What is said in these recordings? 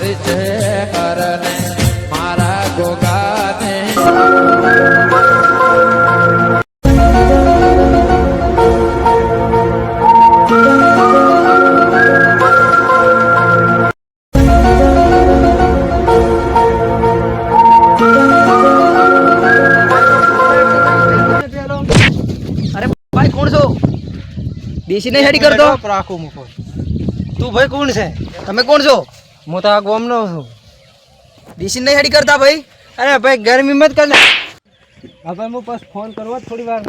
મારી કરને મારા ગોગાને. ભાઈ કોણ છો? દેશી નહીં હેડી કરતો? રાખું મૂકો. તું ભાઈ કોણ છે? તમે કોણ છો? હું તો આ ગોમનો છું. ડીસી નહીં હેડી કરતા ભાઈ? અરે ભાઈ ગરમી મત કર ને. હવે હું બસ ફોન કરવો થોડી વાર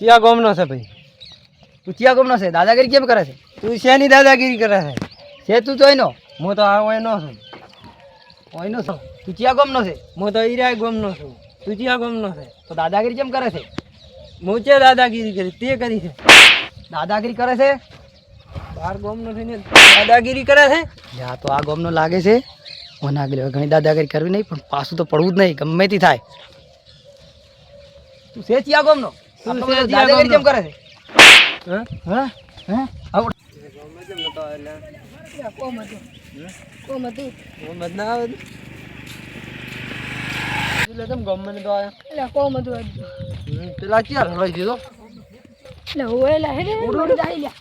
ક્યાં ગોમનો છે ભાઈ. તું ચિયા ગમનો છે? દાદાગીરી કેમ કરે છે? તું શેની દાદાગીરી કરે છે? છે તું તો એનો. હું તો આ એનો છું. ઓયનો છો? તું ચિયા ગમનો છે? હું તો ઈરાય ગોમનો છું. તું ક્યાં ગોમનો છે? તો દાદાગીરી કેમ કરે છે? હું છે દાદાગીરી કરી? તે કરી છે. દાદાગીરી કરે છે? બાર ગોમનો છે ને દાદાગીરી કરે છે? યા તો આ ગમનો લાગે છે. મને આગળ હવે ઘણી દાદાગીરી કરવી નહીં પણ પાછું તો પડવું જ નહીં ગમે તે થાય. તું છે ચિયા ગમનો? તું આટલો છે બધો ચિયા દાદાગીરી કેમ ગોમનો? કરે છે? હા? હા? હા? આવડ ગોમ જ ના આવે એટલે તમે ગમે તો આયા એટલે કોમ હતું? આજ. હમ, પેલા ક્યાં રવાઈ દીધો? એટલે હોયેલા હે ને મને દાઈ લ્યા.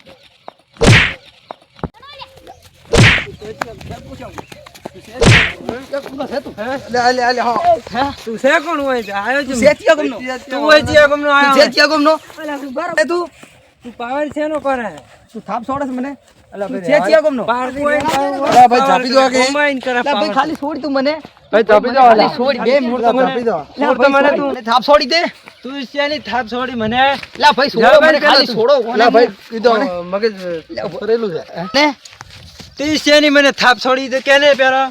તું છે કોણ હોય છે તું છે ચિયા ગમનો તું હોય છે ગમનો છે ચિયા ગમનો અલા, તું બરાબર. તું તું પાવર છે નો કરે તું થાપ છોડે મને અલા ભાઈ છે ગમનો પાર અલા ભાઈ ચાપી દો કે combine કરે લા ભાઈ ખાલી છોડ તું મને ભાઈ ચાપી દો ખાલી છોડ બે મિનિટ તો મને દો. છોડ તો મને તું. થાપ છોડી દે તું શેની થાપ છોડી મને લા ભાઈ છોડો મને ખાલી છોડો લા ભાઈ કીધો મગજ ફરેલું છે ને તું શેની મને થાપ છોડી કે કેને પેલો?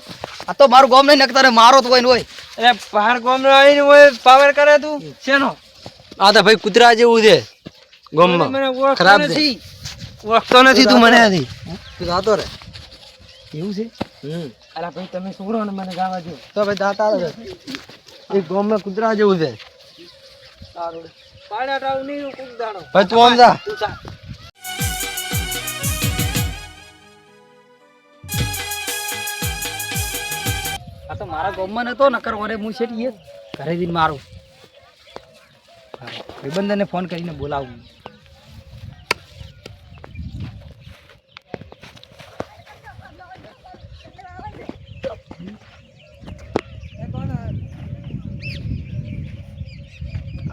આ તો મારું ગોમ નહીં નકતા મારો તો હોય ને હોય. અરે બહાર ગોમ આવીને હોય પાવર કરે તું? શેનો? આ તો ભાઈ કૂતરા જેવું છે ગોમમાં. ખરાબ છે. ઓળખતો નથી તું મને આથી. તું જાતો રે. એવું છે? હમ. અલા ભાઈ તમે છોડો ને મને ગાવા જો તો ભાઈ દાતા આવે એક ગોમમાં કૂતરા જેવું છે. ભાઈ તું આમ જા. આ તો મારા ગામમાં નતો, નકર ઓરે હું છે ઘરે જઈને મારું. ભાઈબંધને ફોન કરીને બોલાવું.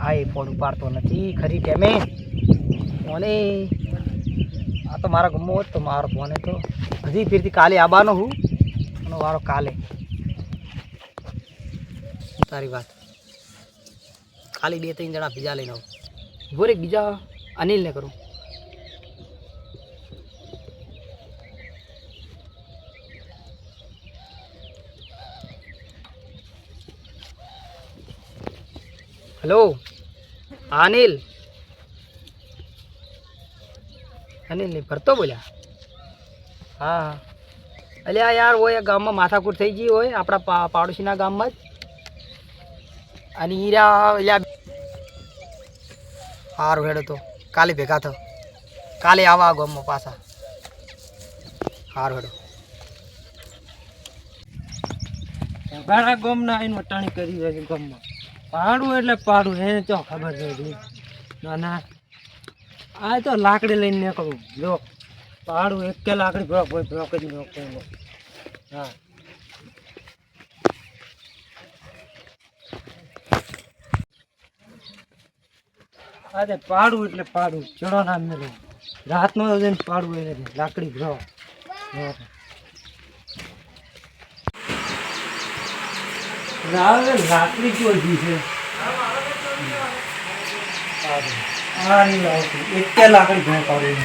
હા, એ ફોન ઉપાડતો નથી, ખરી ટેમે ફોને આ તો મારા ગમો હોત તો મારો ફોન તો હજી ફીરથી કાલે આવવાનો હું એનો વારો કાલે. તારી વાત. ખાલી બે ત્રણ જણા બીજા લઈને આવું. ઊભો રે બીજા અનિલને કરું. હેલો, અનિલ. અનિલ નહીં ભરતો બોલ્યા? હા. અલ્યા યાર હોય ગામમાં માથાકૂટ થઈ ગઈ હોય, આપણા પાડોશીના ગામમાં જ. અને હીરા સારું હેડો તો. કાલે ભેગા થો. કાલે આવા ગામમાં પાછા. સારું હેડો. ઘણા ગોમ ના આવીને કરી કરી છે ગમમાં. પાડું એટલે પાડું, એને તો ખબર છે ના ના. આ તો લાકડી લઈને નીકળું. જો પાડું, એક લાકડી બ્રોક હોય બ્રોક જ બ્રોક હા. તે પાડું એટલે પાડું. ચડો ના મેળો રાતનો જઈને પાડું એટલે લાકડી બ્રો રાવે લાકડી ચોધી છે? આ લાકડી ભેં પાડી